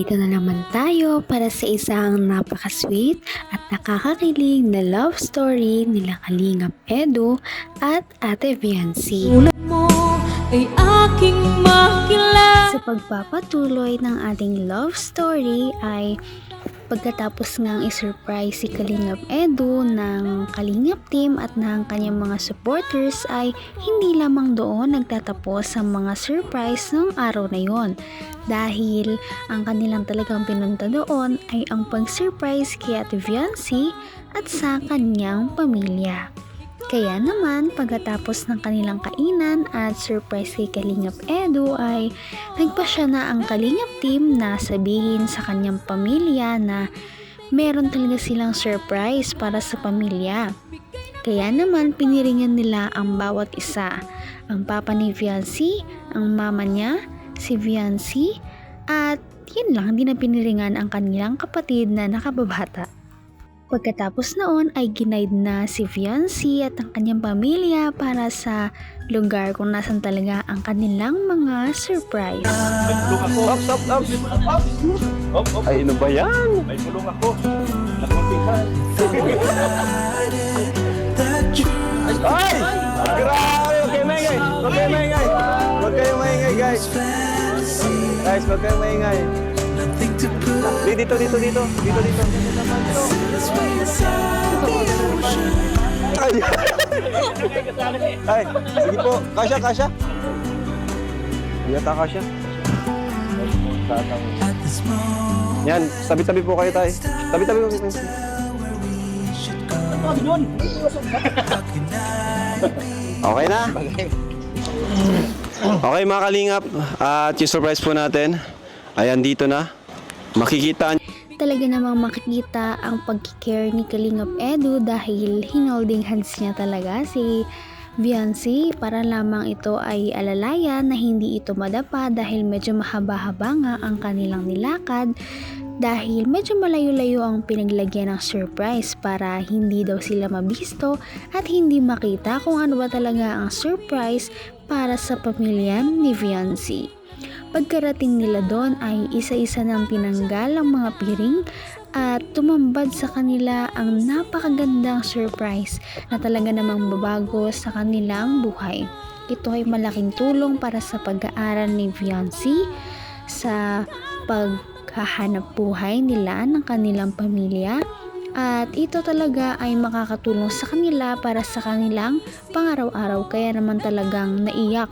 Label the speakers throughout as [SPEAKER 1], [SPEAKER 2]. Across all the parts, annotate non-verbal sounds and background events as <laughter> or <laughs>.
[SPEAKER 1] Narito na naman tayo para sa isang napaka-sweet at nakakakilig na love story nila Kalingap Edu at Ate Viancy.
[SPEAKER 2] mo ay aking makilala
[SPEAKER 1] Sa pagpapatuloy ng ating love story ay pagkatapos ngang isurprise si Kalingap Edu ng Kalingap team at ng kanyang mga supporters ay hindi lamang doon nagtatapos ang mga surprise ng araw na yon. Dahil ang kanilang talagang pinunta doon ay ang pag-surprise kay Ate Viancy at sa kanyang pamilya. Kaya naman, pagkatapos ng kanilang kainan at surprise kay Kalingap Edu ay nagpa siya na ang Kalingap team na sabihin sa kanyang pamilya na meron talaga silang surprise para sa pamilya. Kaya naman piniringan nila ang bawat isa. Ang papa ni Viancy, ang mama niya, si Viancy, at yun lang, hindi na piniringan ang kanilang kapatid na nakababata. Pagkatapos noon ay ginaid na si Viancy at ang kanyang pamilya para sa lugar kung nasan talaga ang kanilang mga surprise.
[SPEAKER 3] Ops, ops, ops. Op, op. Ay, ano ba yan? May bulong ako. Nakumpihan. Ay! Grabe! Huwag kayo maingay! Huwag kayo maingay! Huwag kayo maingay, guys! Guys, huwag kayo maingay. Di, dito, dito, dito. Dito, dito. Ay! Ay, sige po. Kasha, kasha. Hindi ata kasha. Yan, tabi-tabi po kayo tayo. Tabi-tabi po kayo. Okay na? Okay mga kalingap, at yung surprise po natin, ayan dito na. Makikita
[SPEAKER 1] Talaga namang makikita ang pagkikare ni Kalingap Edu dahil hinolding hands niya talaga si Viancy para lamang ito ay alalayan na hindi ito madapa dahil medyo mahaba-haba nga ang kanilang nilakad dahil medyo malayo-layo ang pinaglagyan ng surprise para hindi daw sila mabisto at hindi makita kung ano ba talaga ang surprise para sa pamilya ni Viancy. Pagkarating nila doon ay isa-isa nang tinanggal ang mga piring at tumambad sa kanila ang napakagandang surprise na talaga namang babago sa kanilang buhay. Ito ay malaking tulong para sa pag-aaral ni Viancy sa paghahanap buhay nila ng kanilang pamilya at ito talaga ay makakatulong sa kanila para sa kanilang pangaraw-araw kaya naman talagang naiyak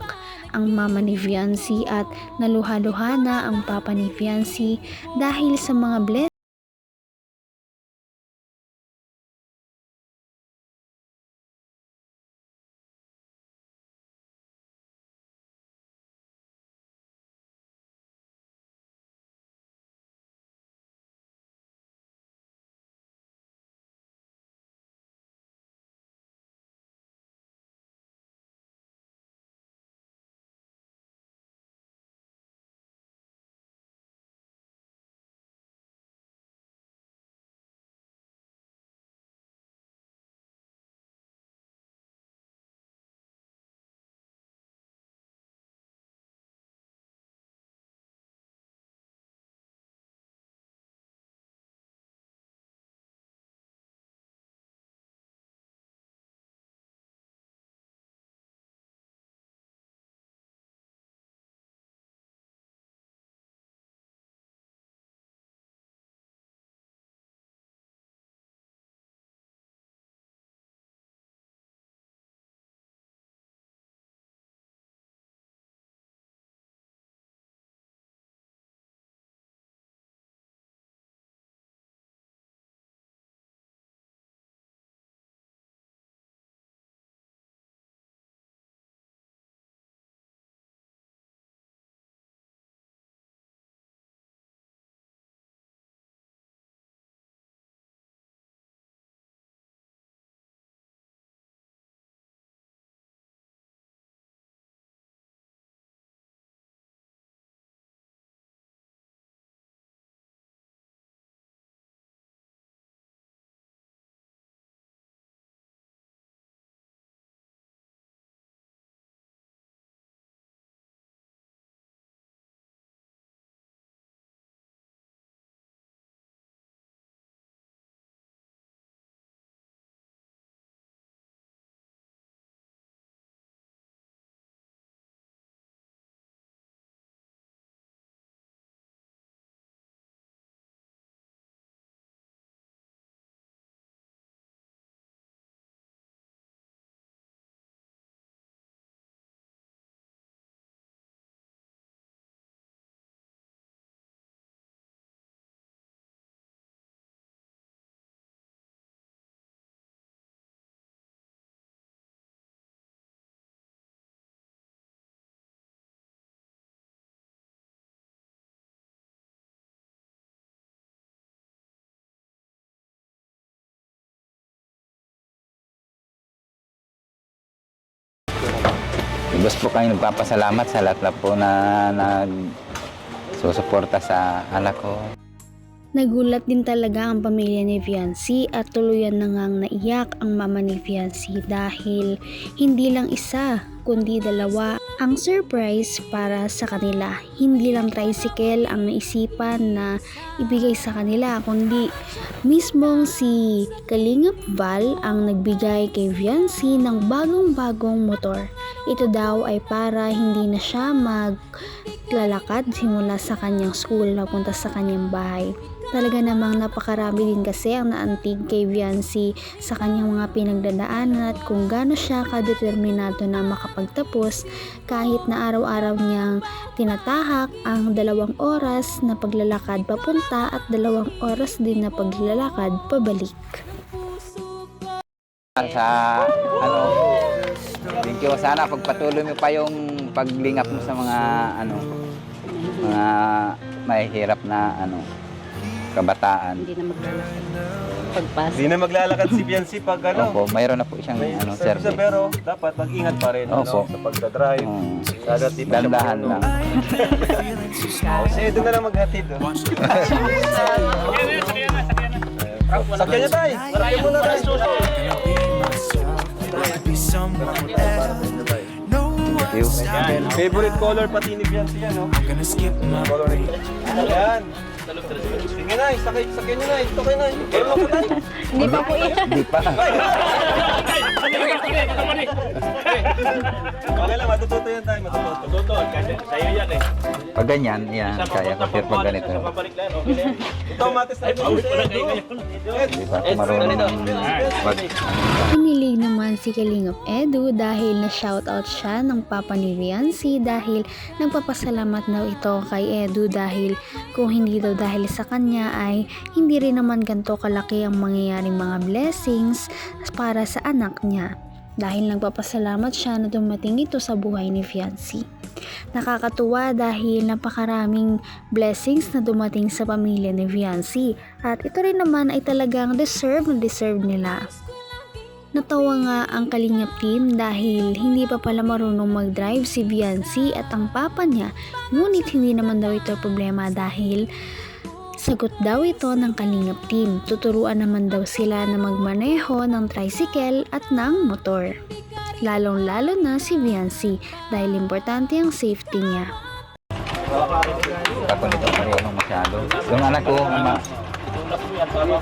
[SPEAKER 1] ang mama ni Viancy at naluha-luha na ang papa ni Viancy dahil sa mga blessings
[SPEAKER 4] Lubos po kami nagpapasalamat sa lahat na po na nag susuporta sa anak ko.
[SPEAKER 1] Nagulat din talaga ang pamilya ni Fiancy at tuluyan na ngang naiyak ang mama ni Fiancy dahil hindi lang isa kundi dalawa ang surprise para sa kanila. Hindi lang tricycle ang naisipan na ibigay sa kanila kundi mismong si Kalingap Val ang nagbigay kay Fiancy ng bagong-bagong motor. Ito daw ay para hindi na siya maglalakad simula sa kanyang school papunta sa kanyang bahay. Talaga namang napakarami din kasi ang naantig kay Viancy sa kanyang mga pinagdadaanan at kung gaano siya kadeterminado na makapagtapos kahit na araw-araw niyang tinatahak ang dalawang oras na paglalakad papunta at dalawang oras din na paglalakad pabalik.
[SPEAKER 4] Sa ano, thank you. Sana pagpatuloy mo pa yung paglingap mo sa mga ano, mga mahihirap na ano, kabataan.
[SPEAKER 5] Hindi na maglalakad. Pagpas.
[SPEAKER 3] Hindi na maglalakad si Biancy pag ano.
[SPEAKER 4] Opo, mayroon na po siyang
[SPEAKER 3] May
[SPEAKER 4] ano,
[SPEAKER 3] service
[SPEAKER 4] service.
[SPEAKER 3] pero dapat mag-ingat pa rin ano,
[SPEAKER 4] Opo.
[SPEAKER 3] sa pagdadrive.
[SPEAKER 4] Mm.
[SPEAKER 3] Sana di pa siya
[SPEAKER 4] Dandahan
[SPEAKER 3] marunong.
[SPEAKER 4] lang. <laughs>
[SPEAKER 3] Oh, si Edo na lang maghatid. Oh. Sakyan niya tayo. Sakyan mo na tayo.
[SPEAKER 4] Thank you.
[SPEAKER 3] Yan. Favorite color pati ni Biancy yan, no? Coloring. Yan. Sige na, sakay, sakay niyo na. Ito kayo na. Ako tayo.
[SPEAKER 5] Hindi pa po yan.
[SPEAKER 4] Hindi pa.
[SPEAKER 3] Okay lang, matututo yan tayo. Matututo. Matututo. Sa'yo yan eh.
[SPEAKER 4] Pag ganyan, yan, kaya ko pero pag ganito. Hindi pa ako marunong mag
[SPEAKER 1] Pinilig naman si Kalingap Edu dahil na shoutout siya ng papa ni Viancy dahil nagpapasalamat daw ito kay Edu dahil kung hindi daw dahil sa kanya ay hindi rin naman ganito kalaki ang mangyayaring mga blessings para sa anak niya. Dahil nagpapasalamat siya na dumating ito sa buhay ni Fiancy. Nakakatuwa dahil napakaraming blessings na dumating sa pamilya ni Fiancy at ito rin naman ay talagang deserve na deserve nila. Natawa nga ang kalingap team dahil hindi pa pala marunong mag-drive si Viancy at ang papa niya ngunit hindi naman daw ito problema dahil sagot daw ito ng kalingap team. Tuturuan naman daw sila na magmaneho ng tricycle at ng motor. Lalong lalo na si Viancy dahil importante ang safety niya.
[SPEAKER 4] Ako nito marunong masyado. Yung anak ko, ma,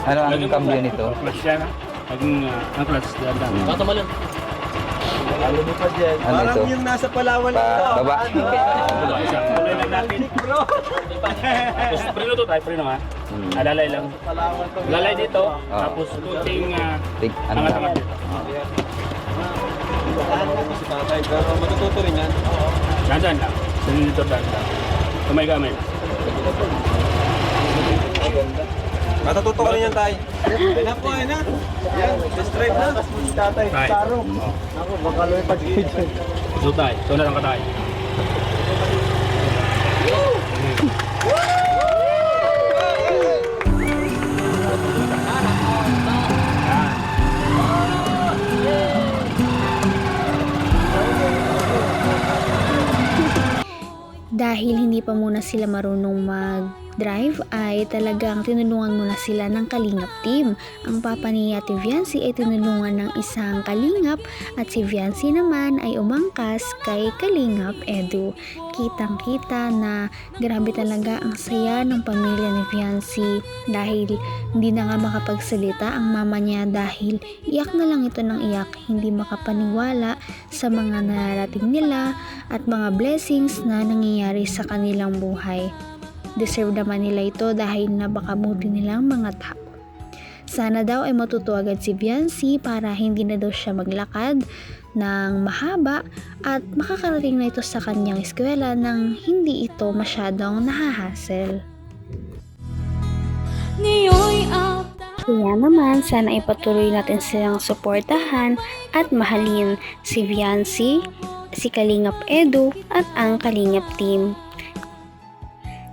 [SPEAKER 4] ano ang cambio nito?
[SPEAKER 6] Clutch? Laging uh, ang clutch, dahan-dahan.
[SPEAKER 3] Lalo mo pa dyan.
[SPEAKER 4] Ano
[SPEAKER 3] Parang
[SPEAKER 4] ito?
[SPEAKER 3] yung nasa Palawan
[SPEAKER 4] Pa,
[SPEAKER 3] lang.
[SPEAKER 4] baba.
[SPEAKER 6] Kulay lang natin. Tapos preno to tayo, preno ha.
[SPEAKER 4] Hmm.
[SPEAKER 6] Alalay lang. Alalay dito, tapos kunting uh,
[SPEAKER 4] ano
[SPEAKER 6] angat-angat
[SPEAKER 4] lang.
[SPEAKER 6] dito.
[SPEAKER 3] Si tatay, pero matututo rin yan.
[SPEAKER 6] Dahan-dahan lang. Sanin dito dahan-dahan. Kamay-kamay.
[SPEAKER 3] Matututo ka rin yan, tay. Yan po, yan na. Yan, test drive na. Si tatay,
[SPEAKER 6] Tay.
[SPEAKER 3] Taro. Ako, baka loy pa dyan.
[SPEAKER 6] So tayo, so na lang ka tayo.
[SPEAKER 1] Sila marunong mag-drive ay talagang tinulungan muna sila ng kalingap team. Ang papa ni Ate Viancy ay tinulungan ng isang kalingap at si Viancy naman ay umangkas kay kalingap Edu. Kitang kita na grabe talaga ang saya ng pamilya ni Viancy dahil hindi na nga makapagsalita ang mama niya dahil iyak na lang ito ng iyak hindi makapaniwala sa mga nararating nila at mga blessings na nangyayari sa kanilang buhay. Deserve naman nila ito dahil napakabuti nilang mga tao. Sana daw ay matuto agad si Biancy para hindi na daw siya maglakad ng mahaba at makakarating na ito sa kanyang eskwela nang hindi ito masyadong nahahasel. Kaya naman, sana ipatuloy natin silang suportahan at mahalin si Viancy, si Kalingap Edu at ang Kalingap Team.